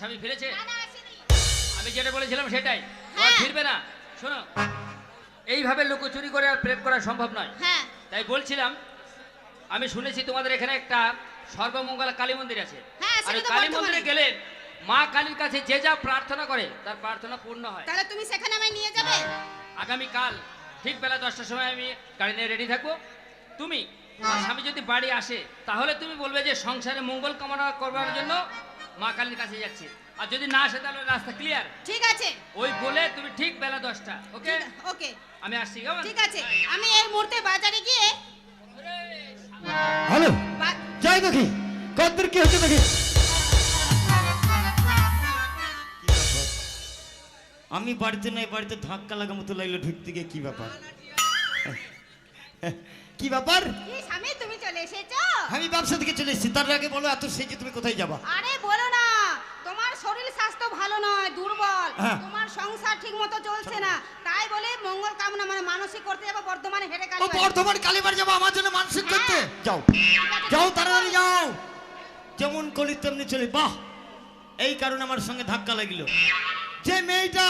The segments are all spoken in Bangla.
স্বামী ফিরেছে। আমি যেটা বলেছিলাম সেটাই। হ্যাঁ। ফিরবে না। শোনো এইভাবে লুকোচুরি করে আর প্রেম করা সম্ভব নয়। হ্যাঁ। তাই বলছিলাম আমি শুনেছি তোমাদের এখানে একটা সর্বমঙ্গলা কালী মন্দির আছে। হ্যাঁ, আর কালী মন্দিরে গেলে মা কালীর কাছে যে যা প্রার্থনা করে তার প্রার্থনা পূর্ণ হয়। তাহলে তুমি সেখানে আমায় নিয়ে যাবে? আগামীকাল ঠিক বেলা দশটার সময় আমি গাড়ি নিয়ে রেডি থাকব। তুমি স্বামী যদি বাড়ি আসে তাহলে তুমি বলবে যে সংসারে মঙ্গল কামনা করবার জন্য মা কালীর কাছে যাচ্ছি। আর যদি না আসে তাহলে রাস্তা ক্লিয়ার ঠিক আছে। ওই বলে তুমি ঠিক বেলা দশটা ওকে? ওকে। আমি আসছি কেমন? ঠিক আছে। আমি এই মুহূর্তে বাজারে গিয়ে হ্যালো? যাই দেখি। কদ্দূর কি হচ্ছে দেখি। আমি বাড়িতে নাই বাড়িতে ধাক্কা লাগা মতো লাগল ঢুকতে গিয়ে কি ব্যাপার? কি ব্যাপার? স্বামী তুমি চলে এসেছ? আমি ব্যবসা থেকে চলে এসেছি। তার আগে বলো এত সেজে তুমি কোথায় যাবা? আরে বলো না নয় দুর্বল। হ্যাঁ। তোমার সংসার ঠিক মতো চলছে না। তাই বলে মঙ্গল কামনা মানে মানসিক করতে যাব বর্ধমানে হেরে কালী বর্ধমান কালীবার যাব আমার জন্য মানসিক করতে? যাও। যাও তাড়াতাড়ি যাও। যেমন কলি তেমনি চলি। বাহ! এই কারণে আমার সঙ্গে ধাক্কা লাগিল। যে মেয়েটা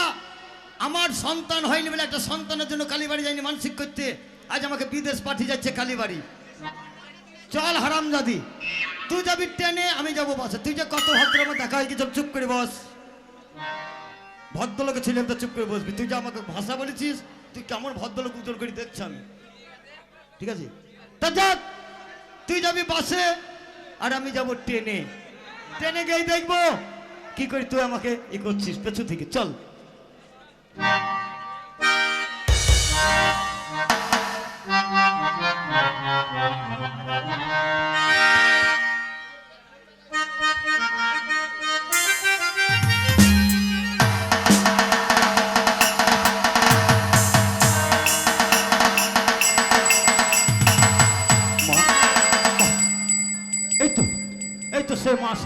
আমার সন্তান হয়নি বলে একটা সন্তানের জন্য কালীবাড়ি যায়নি মানসিক করতে আজ আমাকে বিদেশ পাঠিয়ে যাচ্ছে কালীবাড়ি। চল হারাম দাদি তুই যাবি ট্রেনে আমি যাব বাসে। তুই যে কত ভদ্র আমার দেখা হয় কি চুপ চুপ করে বস। ভদ্রলোকে ছিলাম তো, চুপ করে বসবি। তুই যে আমাকে ভাষা বলেছিস, তুই কেমন ভদ্রলোক উজ্জ্বল করে দেখছি আমি। ঠিক আছে? তা যাক, তুই যাবি বাসে, আর আমি যাব ট্রেনে। ট্রেনে গিয়ে দেখব কি করি তুই আমাকে ই করছিস। পেছু থেকে, চল। মা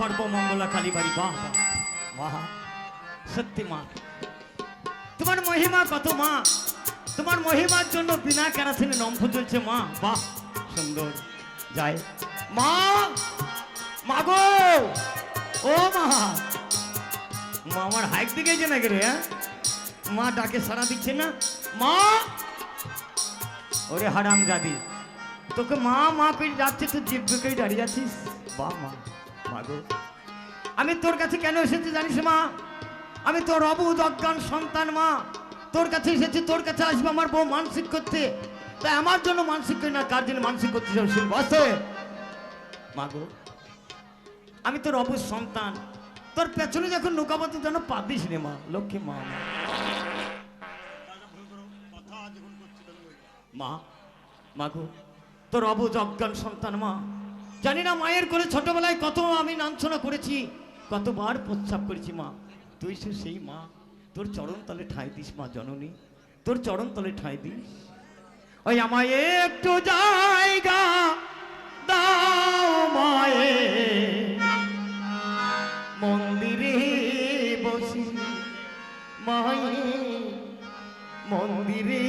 সর্বমঙ্গলা কালী বাড়ি, বাহ সত্যি মা। তোমার মহিমা কত মা? তোমার মহিমার জন্য বিনা কেরাসিনে নম্ফ চলছে মা। বাহ, সুন্দর। যায় মা মা গো! ও মা! মা আমার হাইক দিকে যে নাকি রে হ্যাঁ? মা ডাকে সারা দিচ্ছে না। মা! ওরে হারাম জাদি তোকে মা মা করে যাচ্ছে তো তুই জিব্বকে দাঁড়িয়ে আছিস? বা মা। মা গো। আমি তোর কাছে কেন এসেছি জানিস মা? আমি তোর অবুধ, অজ্ঞান সন্তান মা। তোর কাছে এসেছি, তোর কাছে আসবে আমার বউ মানসিক করতে। তাই আমার জন্য মানসিক করি না, কার জন্য মানসিক করতে শিল বসে মা গো, আমি তোর অবুধ সন্তান। তোর পেছনে যখন নৌকাপাতি যেন পাদিস রে মা, লক্ষ্মী মা। মা মাগো তোর অবুজ অজ্ঞান সন্তান মা। জানি না মায়ের করে ছোটবেলায় কত আমি লাঞ্ছনা করেছি, কতবার প্রস্রাব করেছি মা। তুই সে সেই মা, তোর চরণ তলে ঠাঁই দিস মা জননী, তোর চরণ তলে ঠাঁই দিস। ওই আমায় একটু জায়গা দাও মায়ে, মন্দিরে বসি। মায়ে, মন্দিরে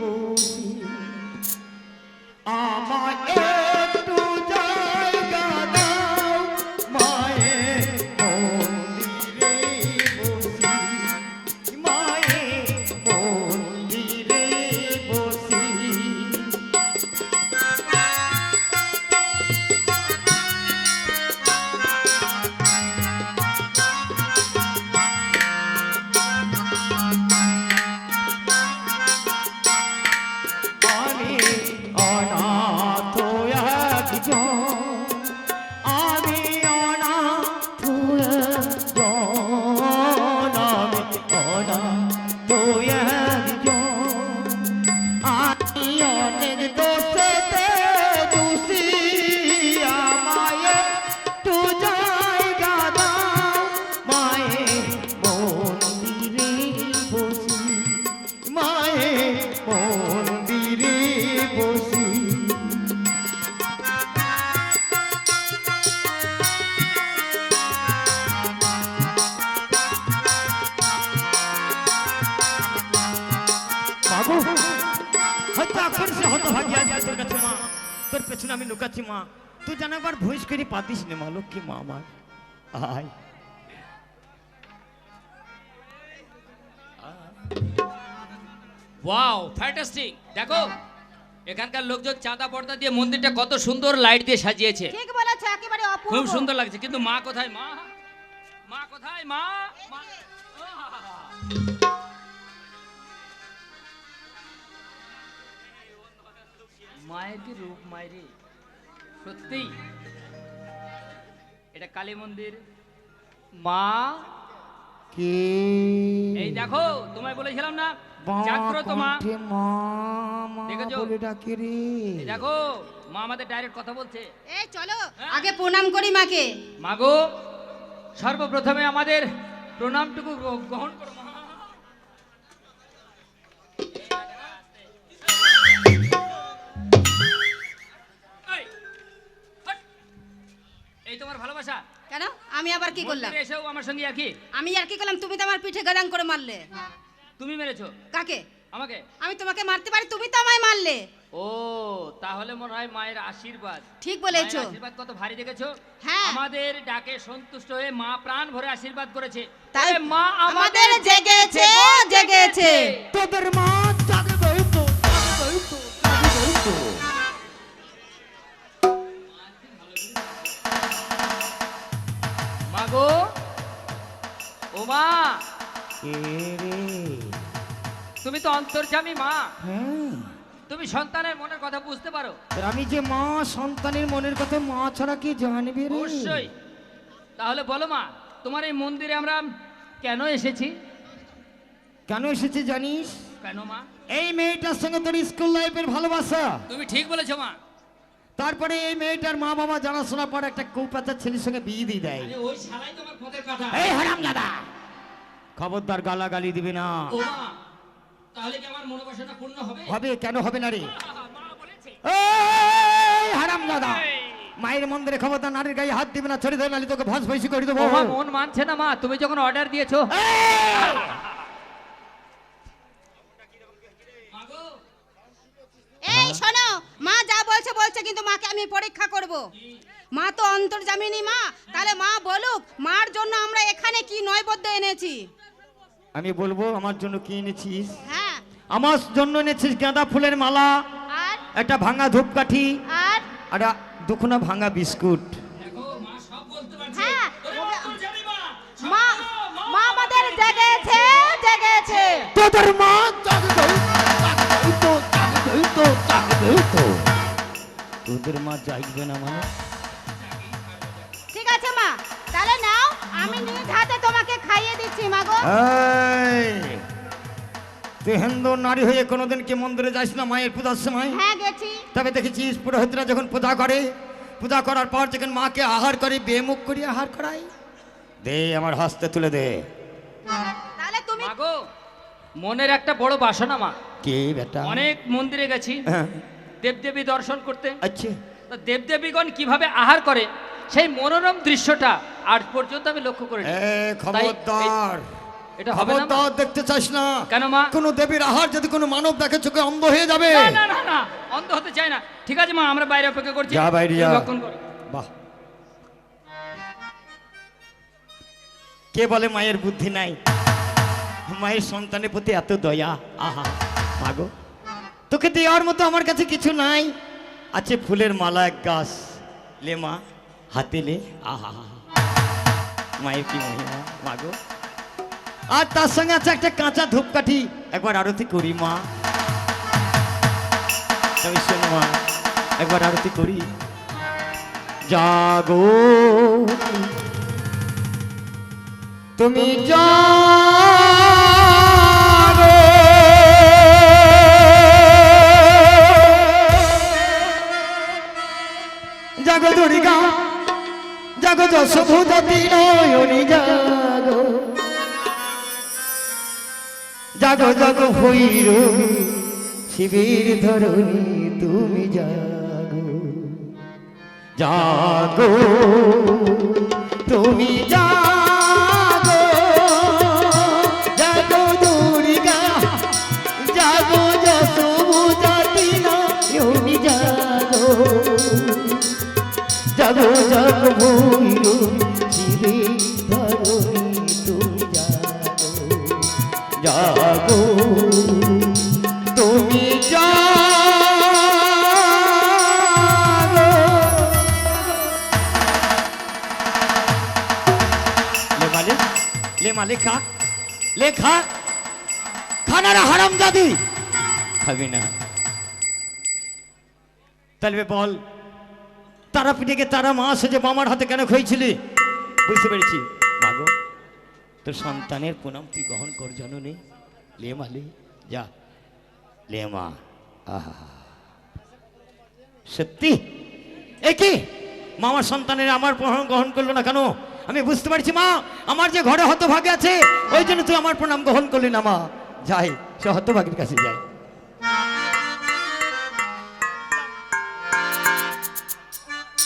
বসি। বছর আমি লুকাচ্ছি মা। তুই যেন একবার ভুইস করে পাতিস নে মা লক্ষ্মী মা আমার। আয়। ওয়াও ফ্যান্টাস্টিক দেখো এখানকার লোকজন চাঁদা পর্দা দিয়ে মন্দিরটা কত সুন্দর লাইট দিয়ে সাজিয়েছে। ঠিক বলেছ একেবারে অপূর্ব। খুব সুন্দর লাগছে। কিন্তু মা কোথায় মা? মা কোথায় মা? মা মায়ের রূপ মায়ের সত্যি এটা কালী মন্দির। মা কে? এই দেখো তোমায় বলেছিলাম না জাগ্রত মা। দেখেছ? বলে ডাকে রে। দেখো মা আমাদের ডাইরেক্ট কথা বলছে। এই চলো আগে প্রণাম করি মাকে। মাগো সর্বপ্রথমে আমাদের প্রণামটুকু গ্রহণ করো ভালোবাসা? কেন? আমি আবার কি করলাম? মন্দিরে এসেও আমার সঙ্গে আর কি আমি আর কি করলাম? তুমি তো আমার পিঠে গাদাং করে মারলে। তুমি মেরেছো? কাকে? আমাকে? আমি তোমাকে মারতে পারি তুমি তো আমায় মারলে। ও তাহলে মনে হয় মায়ের আশীর্বাদ। ঠিক বলেছ। আশীর্বাদ কত ভারী দেখেছ? হ্যাঁ। আমাদের ডাকে সন্তুষ্ট হয়ে মা প্রাণ ভরে আশীর্বাদ করেছে। তাই মা আমাদের জেগেছে জেগেছে। তোদের মা মাগো ও মা। কে রে? তুমি তো অন্তর্জামী মা। হ্যাঁ। তুমি সন্তানের মনের কথা বুঝতে পারো। আমি যে মা সন্তানের মনের কথা মা ছাড়া কি জানবে অবশ্যই। তাহলে বলো মা তোমার এই মন্দিরে আমরা কেন এসেছি? কেন এসেছি জানিস? কেন মা? এই মেয়েটার সঙ্গে তোর স্কুল লাইফের ভালোবাসা। তুমি ঠিক বলেছ মা। তারপরে এই মেয়েটার মা বাবা জানাশোনা পর একটা কৌপাচার ছেলের সঙ্গে বিয়ে দিয়ে দেয়। এই হারাম দাদা খবরদার গালাগালি দিবি না। ও মা তাহলে কি আমার মনোবাসনা পূর্ণ হবে? হবে কেন হবে না রে? আহা, মা বলেছে। এই হারাম দাদা মায়ের মন্দিরে খবরদার নারীর গায়ে হাত দিবে না ছড়ি ধরে নালি তোকে ভস ভসি করে দেবো। মন মানছে না মা তুমি যখন অর্ডার দিয়েছ! এই শোনো মা যা বলছে বলছে কিন্তু মাকে আমি পরীক্ষা করব। মা তো অন্তর্জামিনী মা তাহলে মা বলুক মার জন্য আমরা এখানে কি নয়বদ্ধ এনেছি? আমি বলব আমার জন্য কি এনেছিস? হ্যাঁ। আমার জন্য এনেছিস গাঁদা ফুলের মালা আর? একটা ভাঙা ধূপকাঠি আর? আর দুখানা ভাঙা বিস্কুট। দেখো মা সব বলতে পারছে। হ্যাঁ। মা মা। আমাদের জেগেছে জেগেছে। তোদের মা তোদের মা জাগবে না মানে? ঠিক আছে মা। তাহলে নাও আমি নিজ হাতে তোমাকে খাইয়ে দিচ্ছি মা গো। এই, তুই হিন্দু নারী হয়ে কোনোদিন কি মন্দিরে যাইস না মায়ের পূজার সময়? হ্যাঁ গেছি। তবে দেখেছিস পুরোহিতরা যখন পূজা করে পূজা করার পর যখন মাকে আহার করে বেমুখ করে আহার করাই দে আমার হস্তে তুলে দে। তাহলে তুমি মাগো মনের একটা বড় বাসনা মা। কে বেটা? অনেক মন্দিরে গেছি। হ্যাঁ, দেবদেবী দর্শন করতে। আচ্ছা। তো দেবদেবীগণ কীভাবে আহার করে সেই মনোরম দৃশ্যটা আজ পর্যন্ত আমি লক্ষ্য করি খবরদার। এটা হবে না খবরদার দেখতে চাস না? কেন মা? কোন দেবীর আহার যদি কোনো মানব দেখে চোখে অন্ধ হয়ে যাবে। না না অন্ধ হতে চাই না। ঠিক আছে মা আমরা বাইরে অপেক্ষা করছি। যা বাইরে যা। বাহ। কে বলে মায়ের বুদ্ধি নাই? মায়ের সন্তানের প্রতি এত দয়া? আহা মাগো তোকে দেওয়ার মতো আমার কাছে কিছু নাই। আছে ফুলের মালা এক গাছ। লে মা হাতে লে। আহা মায়ের কি মহিমা মাগো আর তার সঙ্গে আছে একটা কাঁচা ধূপকাঠি। একবার আরতি করি মা। একবার আরতি করি। জাগো। তুমি জাগো। জাগো নয়নি জাগো। জাগো জাগো ভৈরবী শিবির ধরণী তুমি জাগো। জাগো তুমি জাগো। জাগো ভৈরবী শিবির ধরণী তুমি জাগো জাগো, তুমি জাগো। লে মালে লে মালে খা, লে খা খানা রে হারাম দাদি খাবি না। তাহলে বল তারা পিঠেকে তারা মা সেজে মামার হাতে কেন খেয়েছিলি বুঝতে পেরেছি। মাগো, তোর সন্তানের প্রণাম তুই গ্রহণ কর জননী লে মা, লে, যা। লে মা। আহা, সত্যি? এ কি? মামার সন্তানের আমার প্রণাম গ্রহণ করল না কেন? আমি বুঝতে পারছি মা, আমার যে ঘরে হতভাগে আছে, ওই জন্য তুই আমার প্রণাম গ্রহণ করলি না মা। যাই, সে হতভাগের কাছে যাই।